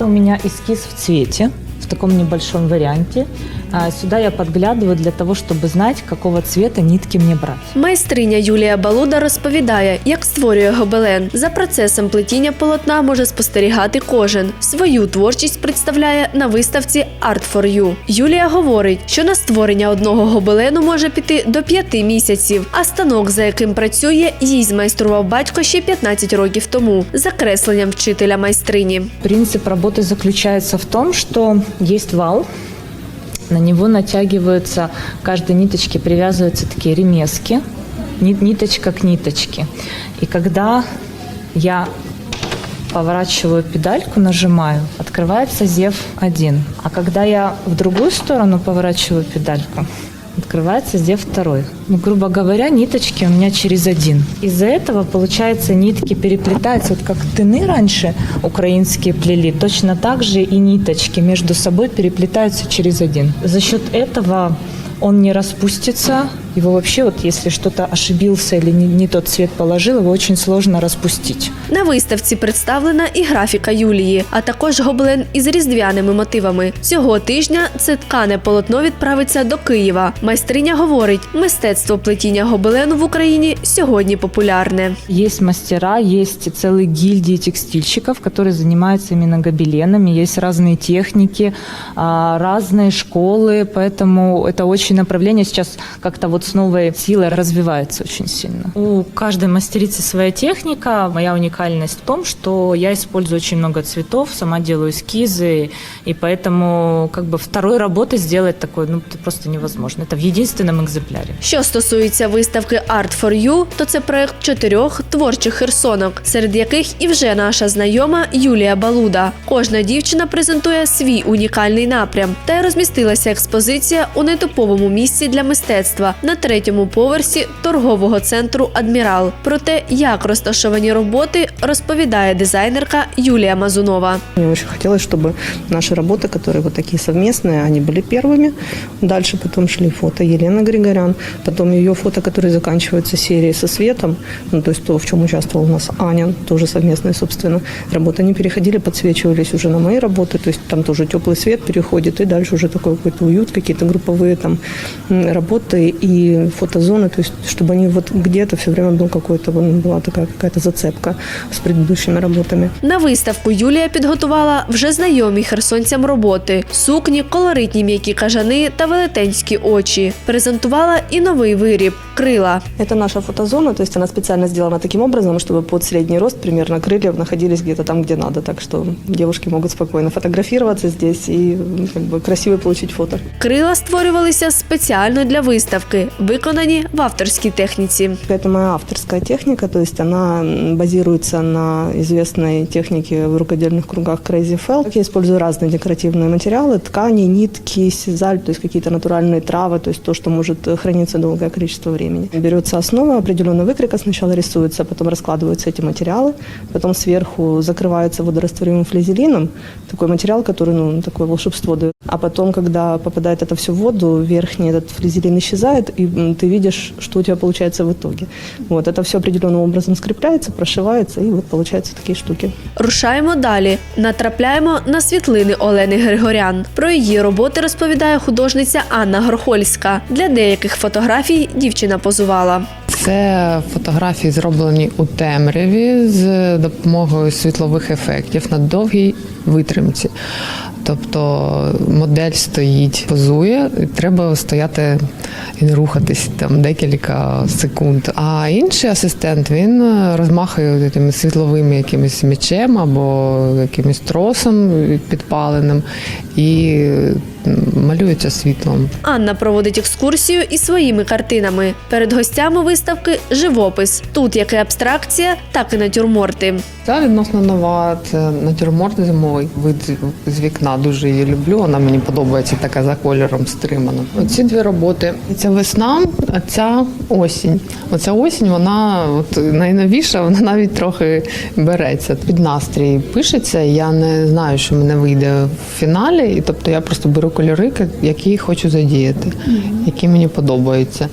Это у меня эскиз в цвете, в таком небольшом варианте. А Сюда я подглядываю для того, чтобы знать, какого цвета нитки мне брать. Майстриня Юлія Балуда розповідає, як створює гобелен. За процесом плетіння полотна може спостерігати кожен. Свою творчість представляє на виставці Art for You. Юлія говорить, що на створення одного гобелену може піти до п'яти місяців, а станок, за яким працює, їй змайстрував батько ще 15 років тому, за кресленням вчителя майстрині. Принцип работы заключается в том, что есть вал, на него натягиваются, к каждой ниточке привязываются такие ремески, ни- ниточка к ниточке. И когда я поворачиваю педальку, нажимаю, открывается зев один. А когда я в другую сторону поворачиваю педальку, открывается зев второй. Ну, грубо говоря, ниточки у меня через один. Из-за этого, получается, нитки переплетаются. Вот как тыны раньше украинские плели, точно так же и ниточки между собой переплетаются через один. За счет этого он не распустится. Его вообще, вот если что-то ошибился или не, не тот цвет положил, его очень сложно распустить. На виставці представлена і графіка Юлії, а також гоблен із різдвяними мотивами. Цього тижня це ткане полотно відправиться до Києва. Майстриня говорить, мистецтво плетіння гобелену в Україні сьогодні популярне. Есть мастера, есть целые гильдии текстильщиков, которые занимаются именно гобеленами. Есть разные техники, а, разные школы, поэтому это очень направление сейчас как-то вот с новой силой развивается очень сильно. У каждой мастерицы своя техника. Моя уникальность в том, что я использую очень много цветов, сама делаю эскизы, и поэтому как бы второй работы сделать такой, ну, это просто невозможно. Это в единственном экземпляре. Що стосується виставки Art for You, то це проект чотирьох творчих херсонок, серед яких і вже наша знайома Юлія Балуда. Кожна дівчина презентує свій унікальний напрям, та й розмістилася експозиція у нетиповому місці для мистецтва на третьому поверсі торгового центру Адмірал. Про те, як розташовані роботи, розповідає дизайнерка Юлія Мазунова. Мне очень хотелось, чтобы наши работы, которые вот такие совместные, они были первыми. Дальше потом шли фото Елены Григорян, потом ее фото, которые заканчиваются серией со светом, ну, то есть то, в чем участвовал у нас Аня, тоже совместные, собственно, работы. Они переходили, подсвечивались уже на мои работы, то есть там тоже теплый свет переходит, и дальше уже такой какой-то уют, какие-то групповые там м, работы и фотозоны, то есть чтобы они вот где-то все время был какой-то, вон, была такая какая-то зацепка с предыдущими работами. На виставку Юлія підготувала вже знайомі херсонцям роботи: сукні, колоритні м'які кажани та велетенські очі. Презентувала і новий виріб крила. Это наша фотозона, то есть она специально сделана таким образом, чтобы под средний рост примерно крылья находились где-то там, где надо. Так что девушки могут спокойно фотографироваться здесь и м, как бы красиво получить фото. Крила створювалися спеціально для виставки, виконані в авторській техніці. Это моя авторская техника, то есть она м, базируется на известной технике в рукодельных кругах Crazy Felt. Я использую разные декоративные материалы, ткани, нитки, сизаль, то есть какие-то натуральные травы, то есть то, что может э, храниться долгое количество времени. Берется основа определенного выкройка, сначала рисуется, потом раскладываются эти материалы, потом сверху закрывается водорастворимым флизелином, такой материал, который, ну, такое волшебство дает. А потом, когда попадает это все в воду, верхний этот флизелин исчезает, и м, ты видишь, что у тебя получается в итоге. Вот, это все определенным образом скрепляется, прошивается, и вот получаются такие штуки. Рушаємо далі. Натрапляємо на світлини Олени Григорян. Про її роботи розповідає художниця Анна Грохольська. Для деяких фотографій дівчина позувала. Це фотографії зроблені у темряві з допомогою світлових ефектів на довгій витримці. Тобто модель стоїть, позує, і треба стояти і не рухатись там декілька секунд. А інший асистент він розмахує тими світловими якимось м'ячем або якимось тросом підпаленим і малюється світлом. Анна проводить екскурсію із своїми картинами. Перед гостями виставки живопис. Тут як і абстракція, так і натюрморти. Це відносно нова. Це натюрморт зимовий. Вид з- з вікна дуже її люблю. Вона мені подобається така за кольором стримана. Оці дві роботи. Ця весна, а ця осінь. Оця осінь, вона от найновіша, вона навіть трохи береться. Під настрій пишеться. Я не знаю, що мене вийде в фіналі. І тобто я просто беру кольори, які хочу задіяти, які мені подобаються.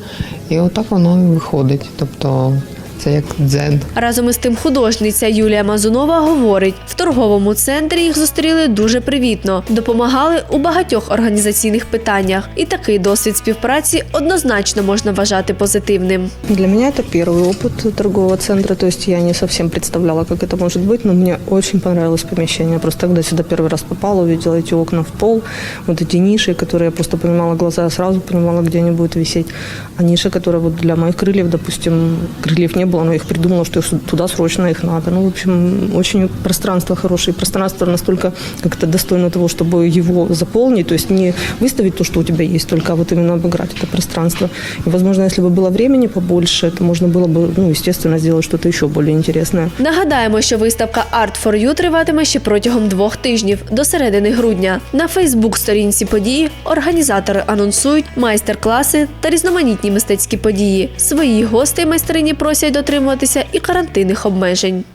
І отак воно і виходить. Тобто Це як дзен. Разом із тим художниця Юлія Мазунова говорить, в торговому центрі їх зустріли дуже привітно, допомагали у багатьох організаційних питаннях. І такий досвід співпраці однозначно можна вважати позитивним. Для меня это первый опыт торгового центра, то есть я не совсем представляла, как это может быть, но мне очень понравилось помещение. Просто когда сюда первый раз попала, увидела эти окна в пол, вот эти ниши, которые я просто понимала глаза, я сразу понимала, где они будут висеть. А ниша, которая вот для моих крыльев, допустим, крыльев не было, но я их придумала, что их туда срочно их надо. Ну, в общем, очень пространство хорошее. Пространство настолько как-то достойно того, чтобы его заполнить, то есть не выставить то, что у тебя есть, только а вот именно обыграть это пространство. И, возможно, если бы было времени побольше, то можно было бы, ну, естественно, сделать что-то еще более интересное. Нагадаємо, що виставка Art for You триватиме ще протягом двох тижнів до середини грудня. На Фейсбук-сторінці події організатори анонсують майстер-класи та різноманітні мистецькі події. Своїх гостей майстрині просять дотримуватися і карантинних обмежень.